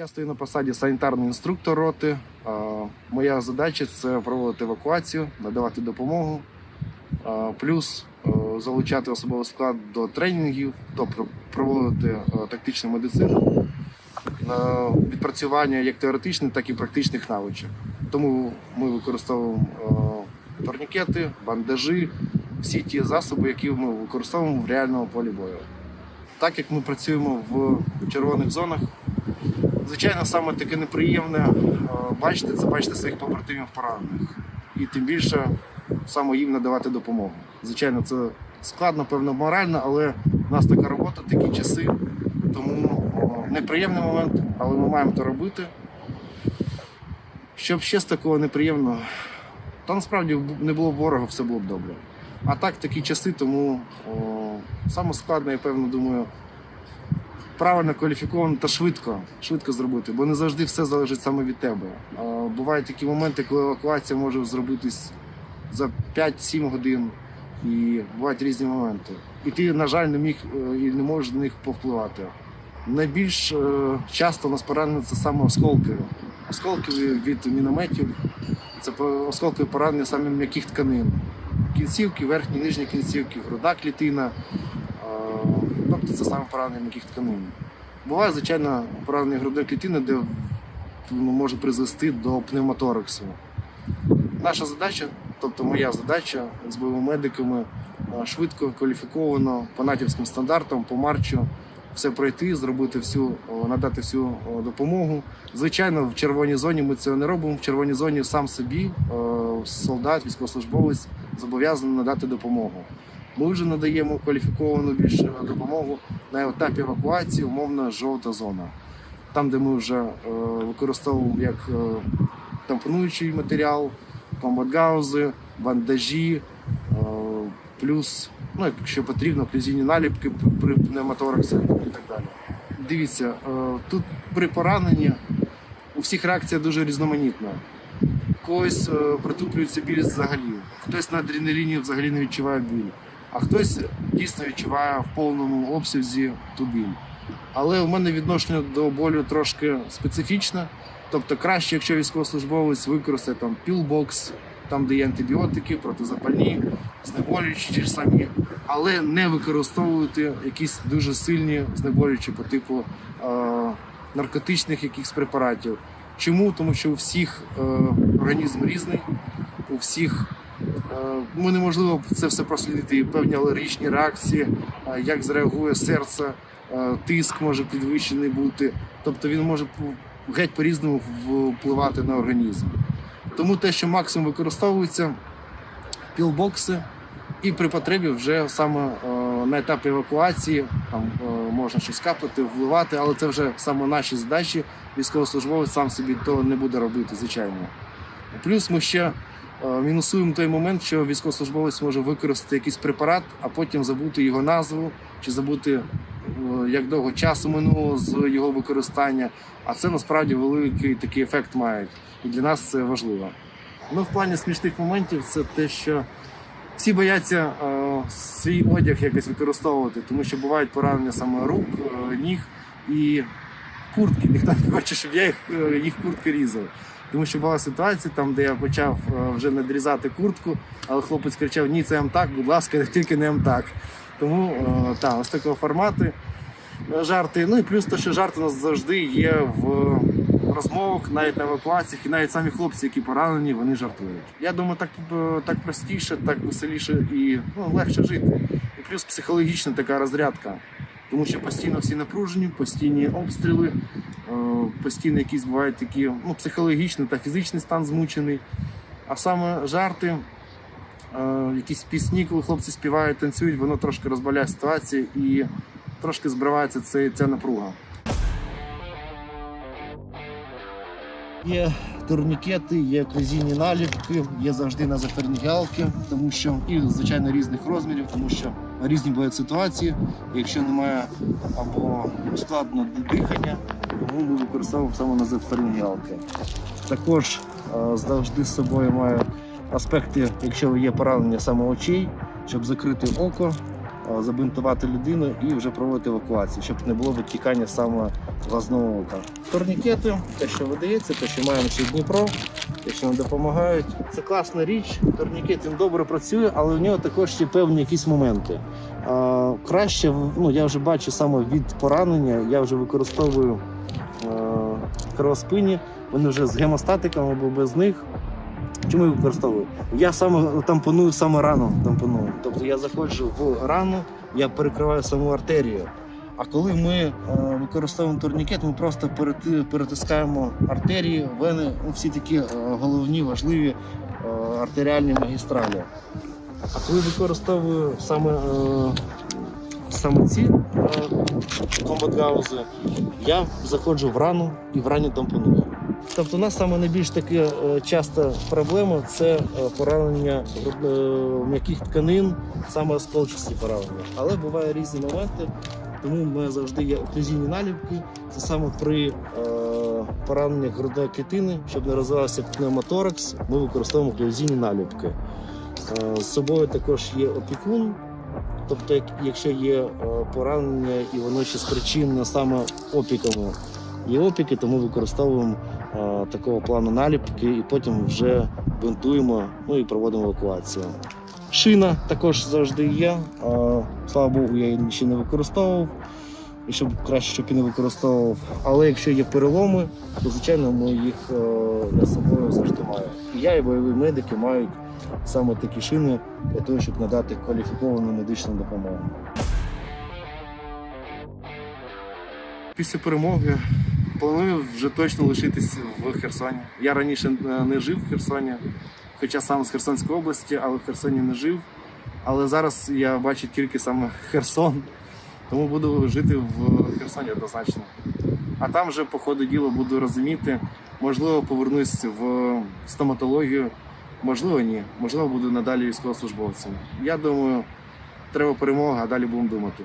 Я стою на посаді санітарний інструктор роти. Моя задача це проводити евакуацію, надавати допомогу, плюс е, залучати особовий склад до тренінгів, тобто проводити е, тактичну медицину, відпрацювання як теоретичних, так і практичних навичок. Тому ми використовуємо е, турнікети, бандажі, всі ті засоби, які ми використовуємо в реальному полі бою. Так як ми працюємо в червоних зонах, звичайно, саме таке неприємне е, бачити це бачити своїх побратимів поранених. І тим більше саме їм надавати допомогу. Звичайно, це складно, певно, морально, але в нас така робота, такі часи. Тому неприємний момент, але ми маємо це робити. Щоб ще з такого неприємного, та насправді не було б ворога, все було б добре. А так такі часи, тому о, саме складно, я певно думаю, правильно кваліфіковано та швидко, швидко зробити, бо не завжди все залежить саме від тебе. Бувають такі моменти, коли евакуація може зробитись за 5-7 годин, і бувають різні моменти. І ти, на жаль, не міг е, і не можеш на них повпливати. Найбільш е, часто нас поранені це саме осколки. Осколки від мінометів, це осколки поранення саме м'яких тканин. Кінцівки, верхні, нижні кінцівки, грудна клітина. Е, Тобто це саме поранення м'яких тканин. Буває, звичайно, поранення грудної клітини, де воно може призвести до пневмотораксу. Наша задача, тобто моя задача з бойовими медиками е, швидко, кваліфіковано, по натівським стандартам, по марчу все пройти, зробити всю, надати всю допомогу. Звичайно, в червоній зоні ми цього не робимо. В червоній зоні сам собі солдат, військовослужбовець зобов'язаний надати допомогу. Ми вже надаємо кваліфіковану більш допомогу на етапі евакуації, умовно жовта зона. Там, де ми вже е, використовуємо як е, тампонуючий матеріал, комбатгаузи, бандажі, е, плюс, ну, якщо потрібно, клюзійні наліпки при пневмотораксі і так далі. Дивіться, тут при пораненні у всіх реакція дуже різноманітна. Когось притуплюється біль взагалі, хтось на адреналіні взагалі не відчуває біль, а хтось дійсно відчуває в повному обсязі ту біль. Але в мене відношення до болю трошки специфічне. Тобто краще, якщо військовослужбовець використає там пілбокс, там де є антибіотики, протизапальні, знеболюючі ті ж самі, але не використовувати якісь дуже сильні знеболюючі по типу е, наркотичних якихось препаратів. Чому? Тому що у всіх е, організм різний, у всіх е, ну, неможливо це все прослідити, певні алергічні реакції, е, як зреагує серце, е, тиск може підвищений бути. Тобто він може геть по-різному впливати на організм. Тому те, що максимум використовується, пілбокси, і при потребі вже саме на етапі евакуації там можна щось капати, вливати, але це вже саме наші задачі. Військовослужбовець сам собі то не буде робити, звичайно. Плюс ми ще мінусуємо той момент, що військовослужбовець може використати якийсь препарат, а потім забути його назву чи забути, е, як довго часу минуло з його використання. А це насправді великий такий ефект має. І для нас це важливо. Ну, в плані смішних моментів це те, що всі бояться е, свій одяг якось використовувати, тому що бувають поранення саме рук, е, ніг і куртки. Ніхто не хоче, щоб я їх, е, їх куртки різав. Тому що була ситуація, там, де я почав е, вже надрізати куртку, але хлопець кричав: Ні, це МТАК, будь ласка, тільки не МТАК. Тому е, та, ось такого формату жарти. Ну і плюс те, що жарти у нас завжди є в розмовах, навіть на евакуаціях, і навіть самі хлопці, які поранені, вони жартують. Я думаю, так, е, так простіше, так веселіше і ну, легше жити. І плюс психологічна така розрядка. Тому що постійно всі напружені, постійні обстріли, постійно якісь бувають такі ну, психологічний та фізичний стан змучений. А саме жарти, е, якісь пісні, коли хлопці співають, танцюють, воно трошки розбавляє ситуацію і трошки збривається ця, ця напруга. Є турнікети, є клезійні наліпки, є завжди на назофернігалки, тому що і звичайно різних розмірів, тому що різні бувають ситуації. Якщо немає або складно дихання, тому ми використовуємо саме назофернігалки. Також е, завжди з собою маю аспекти, якщо є поранення саме очей, щоб закрити око, е, забинтувати людину і вже проводити евакуацію, щоб не було витікання саме глазного ока. Турнікети, те, що видається, те, що маємо ще Дніпро, те, що нам допомагають. Це класна річ. Турнікет він добре працює, але в нього також є певні якісь моменти. Краще, ну я вже бачу саме від поранення, я вже використовую е, кровоспинні, вони вже з гемостатиками або без них. Чому я використовую? Я саме тампоную саме рану. Тампоную. Тобто я заходжу в рану, я перекриваю саму артерію. А коли ми е, використовуємо турнікет, ми просто перети- перетискаємо артерії, вени, ну, всі такі е, головні, важливі артеріальні магістралі. А коли використовую саме, саме ці е, комбат-гаузи, я заходжу в рану і в рані тампоную. Тобто у нас саме найбільш таке е, часта проблема це е, поранення м'яких тканин, саме осколчасті поранення. Але бувають різні моменти, тому мене завжди є оклюзійні наліпки. Це саме при пораненнях грудної клітини, щоб не розвивався пневмоторакс, ми використовуємо оклюзійні наліпки. З собою також є опікун. Тобто, якщо є е, поранення і воно ще спричинено саме опіками, є опіки, тому використовуємо е, такого плану наліпки і потім вже бинтуємо ну і проводимо евакуацію. Шина також завжди є. Е, Слава Богу, я її ще не використовував. І щоб краще, щоб і не використовував. Але якщо є переломи, то звичайно ми їх з собою завжди маю. І я і бойові медики мають саме такі шини для того, щоб надати кваліфіковану медичну допомогу. Після перемоги планую вже точно лишитись в Херсоні. Я раніше е, не жив в Херсоні, хоча сам з Херсонської області, але в Херсоні не жив. Але зараз я бачу тільки саме Херсон, тому буду жити в Херсоні однозначно. А там вже по ходу діла буду розуміти, можливо, повернусь в стоматологію, можливо, ні. Можливо, буду надалі військовослужбовцем. Я думаю, треба перемога, а далі будемо думати.